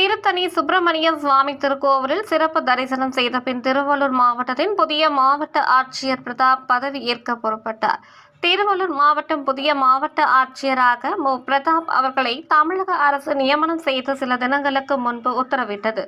திருத்தணி சுப்பிரமணிய சுவாமி திருக்கோவிலில் சிறப்பு தரிசனம் செய்த பின் திருவள்ளூர் மாவட்டத்தின் புதிய மாவட்ட ஆட்சியர் பிரதாப் பதவி ஏற்க பொறுப்பட்டார். திருவள்ளூர் மாவட்டம் புதிய மாவட்ட ஆட்சியராக மு. பிரதாப் அவர்களை தமிழக அரசு நியமனம் செய்து சில தினங்களுக்கு முன்பு உத்தரவிட்டது.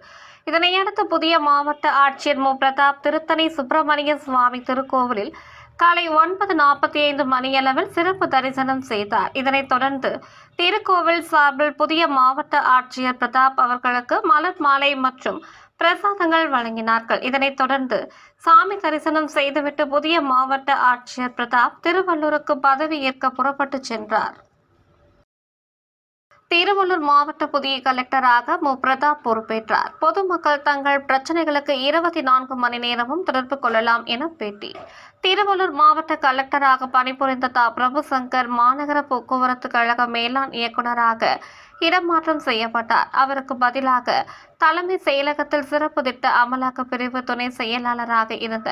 இதனையடுத்து புதிய மாவட்ட ஆட்சியர் மு. பிரதாப் திருத்தணி சுப்பிரமணிய சுவாமி திருக்கோவிலில் காலை ஒன்பது நாற்பத்தி ஐந்து மணியளவில் சிறப்பு தரிசனம் செய்தார். இதனைத் தொடர்ந்து திருக்கோவில் சார்பில் புதிய மாவட்ட ஆட்சியர் பிரதாப் அவர்களுக்கு மலர் மாலை மற்றும் பிரசாதங்கள் வழங்கினார்கள். இதனைத் தொடர்ந்து சாமி தரிசனம் செய்துவிட்டு புதிய மாவட்ட ஆட்சியர் பிரதாப் திருவள்ளூருக்கு பதவி ஏற்க புறப்பட்டு சென்றார். திருவள்ளூர் மாவட்ட புதிய கலெக்டராக மு பிரதாப் பொறுப்பேற்றார். பொதுமக்கள் தங்கள் பிரச்சனைகளுக்கு இருபத்தி நான்கு மணி நேரமும் தொடர்பு கொள்ளலாம் என பேட்டி. திருவள்ளூர் மாவட்ட கலெக்டராக பணிபுரிந்த தா. பிரபுசங்கர் மாநகர போக்குவரத்து கழக மேலாண் இயக்குநராக இடமாற்றம் செய்யப்பட்டார். அவருக்கு பதிலாக தலைமை செயலகத்தில் சிறப்பு திட்ட அமலாக்க பிரிவு துணை செயலாளராக இருந்த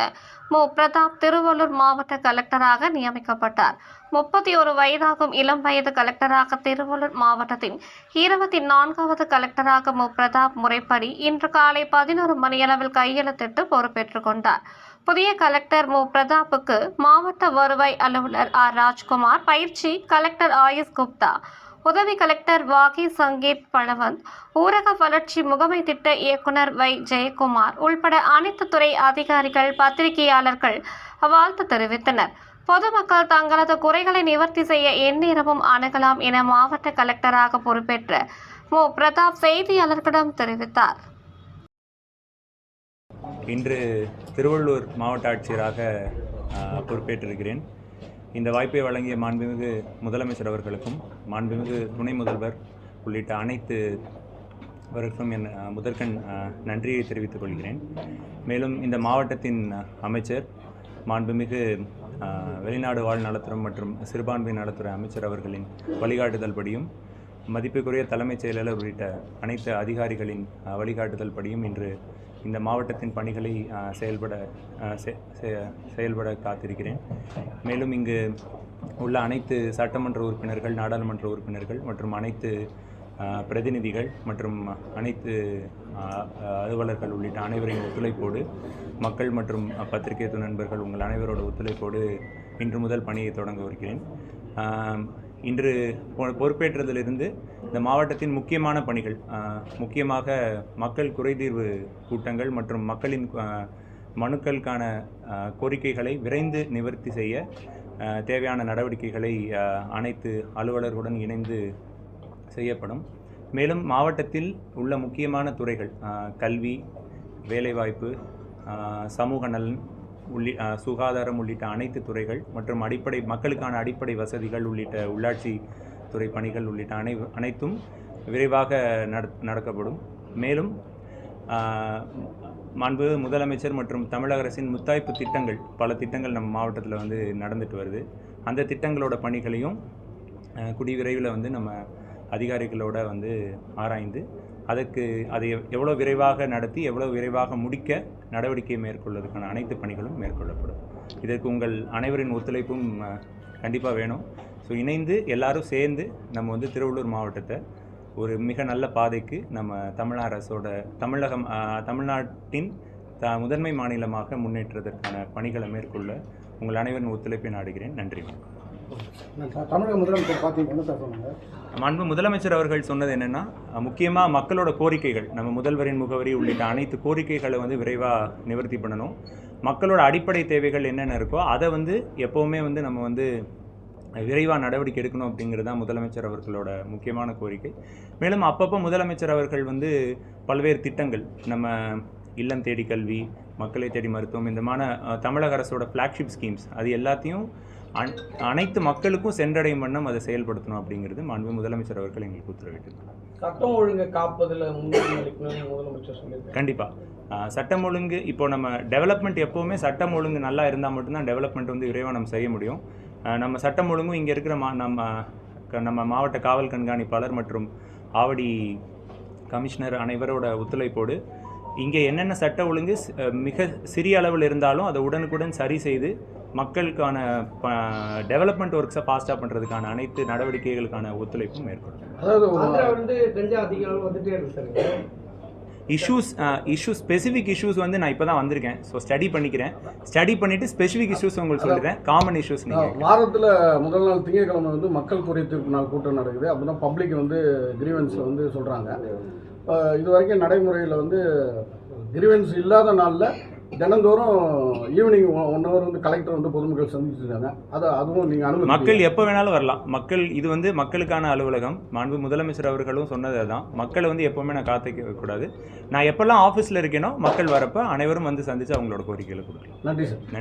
மு. பிரதாப் திருவள்ளூர் மாவட்ட கலெக்டராக நியமிக்கப்பட்டார். முப்பத்தி ஒரு வயதாகும் இளம் வயது கலெக்டராக திருவள்ளூர் மாவட்டத்தின் இருபத்தி நான்காவது கலெக்டராக மு. பிரதாப் முறைப்படி இன்று காலை பதினோரு மணியளவில் கையெழுத்திட்டு பொறுப்பேற்றுக் கொண்டார். புதிய கலெக்டர் மு. பிரதாப்புக்கு மாவட்ட வருவாய் அலுவலர் ஆர். ராஜ்குமார் பயிற்சி கலெக்டர் ஆயுஷ் குப்தா உதவி கலெக்டர் வாகி சங்கீத் பழவந்த் ஊரக வளர்ச்சி முகமை திட்ட இயக்குனர் வை. ஜெயக்குமார் உள்பட அனைத்து துறை அதிகாரிகள் பத்திரிகையாளர்கள் வாழ்த்து தெரிவித்தனர். பொதுமக்கள் தங்களது குறைகளை நிவர்த்தி செய்ய எந்நேரமும் அணுகலாம் என மாவட்ட கலெக்டராக பொறுப்பேற்ற மு. பிரதாப் செய்தியாளர்களிடம் தெரிவித்தார். இன்று திருவள்ளூர் மாவட்ட ஆட்சியராக பொறுப்பேற்றிருக்கிறேன். இந்த வாய்ப்பை வழங்கிய மாண்புமிகு முதலமைச்சர் அவர்களுக்கும் மாண்புமிகு துணை முதல்வர் உள்ளிட்ட அனைத்து அவர்களுக்கும் என் முதற்கண் நன்றியை தெரிவித்துக் கொள்கிறேன். மேலும் இந்த மாவட்டத்தின் அமைச்சர் மாண்புமிகு வெளிநாடு வாழ் நலத்துறை மற்றும் சிறுபான்மை நலத்துறை அமைச்சர் அவர்களின் வழிகாட்டுதல் படியும் மதிப்புக்குரிய தலைமைச் செயலாளர் உள்ளிட்ட அனைத்து அதிகாரிகளின் வழிகாட்டுதல் படியும் இன்று இந்த மாவட்டத்தின் பணிகளை செயல்பட செ- செ- செயல்பட காத்திருக்கிறேன். மேலும் இங்கு உள்ள அனைத்து சட்டமன்ற உறுப்பினர்கள் நாடாளுமன்ற உறுப்பினர்கள் மற்றும் அனைத்து பிரதிநிதிகள் மற்றும் அனைத்து அலுவலர்கள் உள்ளிட்ட அனைவரின் ஒத்துழைப்போடு மக்கள் மற்றும் பத்திரிகை நண்பர்கள் உங்கள் அனைவரோட ஒத்துழைப்போடு இன்று முதல் பணியை தொடங்க வருகிறேன். இன்று பொ- பொறுப்பேற்றதிலிருந்து இந்த மாவட்டத்தின் முக்கியமான பணிகள் முக்கியமாக மக்கள் குறைதீர்வு கூட்டங்கள் மற்றும் மக்களின் மனுக்களுக்கான கோரிக்கைகளை விரைந்து நிவர்த்தி செய்ய தேவையான நடவடிக்கைகளை அனைத்து அலுவலர்களுடன் இணைந்து செய்யப்படும். மேலும் மாவட்டத்தில் உள்ள முக்கியமான துறைகள் கல்வி வேலைவாய்ப்பு சமூக நலன் உள்ளி சுகாதாரம் உள்ளிட்ட அனைத்து துறைகள் மற்றும் அடிப்படை மக்களுக்கான அடிப்படை வசதிகள் உள்ளிட்ட உள்ளாட்சி துறை பணிகள் உள்ளிட்ட அனை அனைத்தும் விரைவாக நட நடக்கப்படும். மேலும் மாண்பு முதலமைச்சர் மற்றும் தமிழக அரசின் முத்தாய்ப்பு திட்டங்கள் பல திட்டங்கள் நம்ம மாவட்டத்தில் வந்து நடந்துட்டு வருது. அந்த திட்டங்களோட பணிகளையும் குடிவிரைவில் விரைவில் வந்து நம்ம அதிகாரிகளோட வந்து ஆராய்ந்து அதற்கு அதை எவ்வளோ விரைவாக நடத்தி எவ்வளோ விரைவாக முடிக்க நடவடிக்கை மேற்கொள்வதற்கான அனைத்து பணிகளும் மேற்கொள்ளப்படும். இதற்கு உங்கள் அனைவரின் ஒத்துழைப்பும் கண்டிப்பாக வேணும். ஸோ இணைந்து எல்லாரும் சேர்ந்து நம்ம வந்து திருவள்ளூர் மாவட்டத்தை ஒரு மிக நல்ல பாதைக்கு நம்ம தமிழ் அரசோட தமிழகம் தமிழ்நாட்டின் த முதன்மை மாநிலமாக முன்னேற்றுவதற்கான பணிகளை மேற்கொள்ள உங்கள் அனைவரின் ஒத்துழைப்பை நாடுகிறேன். நன்றி வணக்கம். தமிழக முதலமைச்சர் சார் சொன்னாங்க. முதலமைச்சர் அவர்கள் சொன்னது என்னென்னா முக்கியமாக மக்களோட கோரிக்கைகள் நம்ம முதல்வரின் முகவரி உள்ளிட்ட அனைத்து கோரிக்கைகளை வந்து விரைவாக நிவர்த்தி பண்ணணும். மக்களோட அடிப்படை தேவைகள் என்னென்ன இருக்கோ அதை வந்து எப்போவுமே வந்து நம்ம வந்து விரைவாக நடவடிக்கை எடுக்கணும் அப்படிங்கிறது தான் முதலமைச்சர் அவர்களோட முக்கியமான கோரிக்கை. மேலும் அப்பப்போ முதலமைச்சர் அவர்கள் வந்து பல்வேறு திட்டங்கள் நம்ம இல்லம் தேடி கல்வி மக்களை தேடி மருத்துவம் இந்தமான தமிழக அரசோட ஃப்ளாக்ஷிப் ஸ்கீம்ஸ் அது எல்லாத்தையும் அனைத்து மக்களுக்கும் சென்றடையும் வண்ணம் அதை செயல்படுத்தணும் அப்படிங்கிறது மாண்பு முதலமைச்சர் அவர்கள் எங்களுக்கு உத்தரவிட்டிருக்காங்க சட்டம் ஒழுங்கை காப்பதில் முதலமைச்சர் சொல்லியிருக்காரு கண்டிப்பாக சட்டம் ஒழுங்கு இப்போ நம்ம டெவலப்மெண்ட் எப்போவுமே சட்டம் ஒழுங்கு நல்லா இருந்தால் மட்டும்தான் டெவலப்மெண்ட் வந்து விரைவாக நம்ம செய்ய முடியும். நம்ம சட்டம் ஒழுங்கும் இங்கே இருக்கிற மா நம்ம க- நம்ம மாவட்ட காவல் கண்காணிப்பாளர் மற்றும் ஆவடி கமிஷனர் அனைவரோட ஒத்துழைப்போடு இங்கே என்னென்ன சட்ட ஒழுங்கு மிக சிறிய அளவில் இருந்தாலும் அதை உடனுக்குடன் சரி செய்து மக்களுக்கான டெவலப்மெண்ட் ஒர்க்ஸை ஃபாஸ்ட்டாக பண்ணுறதுக்கான அனைத்து நடவடிக்கைகளுக்கான ஒத்துழைப்பும் மேற்கொள்ளும் அதாவது ஆந்திரா வந்து கஞ்சா அதிக அளவு வந்துட்டே இருக்கு sir issues issues specific issues வந்து நான் இப்போ தான் வந்திருக்கேன். ஸோ ஸ்டடி பண்ணிக்கிறேன். ஸ்டடி பண்ணிவிட்டு ஸ்பெசிஃபிக் இஷ்யூஸ் உங்களுக்கு சொல்லிடுறேன். காமன் இஷ்யூஸ் வாரத்தில் முதல் நாள் திங்கட்கிழமை வந்து மக்கள் குறை தீர்ப்பு நாள் கூட்டம் நடக்குது. அப்படின்னா பப்ளிக் வந்து கிரீவன்ஸில் வந்து சொல்கிறாங்க இது வரைக்கும் நடைமுறையில் வந்து கிரீவன்ஸ் இல்லாத நாளில் தினந்தோறும் ஈவினிங் ஒன் ஹவர் வந்து கலெக்டர் வந்து பொதுமக்கள் சந்திச்சிருக்காங்க. அது அதுவும் நீங்கள் அனுமதி மக்கள் எப்போ வேணாலும் வரலாம். மக்கள் இது வந்து மக்களுக்கான அலுவலகம். மாண்பு முதலமைச்சர் அவர்களும் சொன்னது தான் மக்களை வந்து எப்போவுமே நான் காத்திக்க கூடாது. நான் எப்போல்லாம் ஆஃபீஸில் இருக்கேனோ மக்கள் வரப்போ அனைவரும் வந்து சந்தித்து அவங்களோட கோரிக்கைகளை கொடுக்கலாம். நன்றி சார்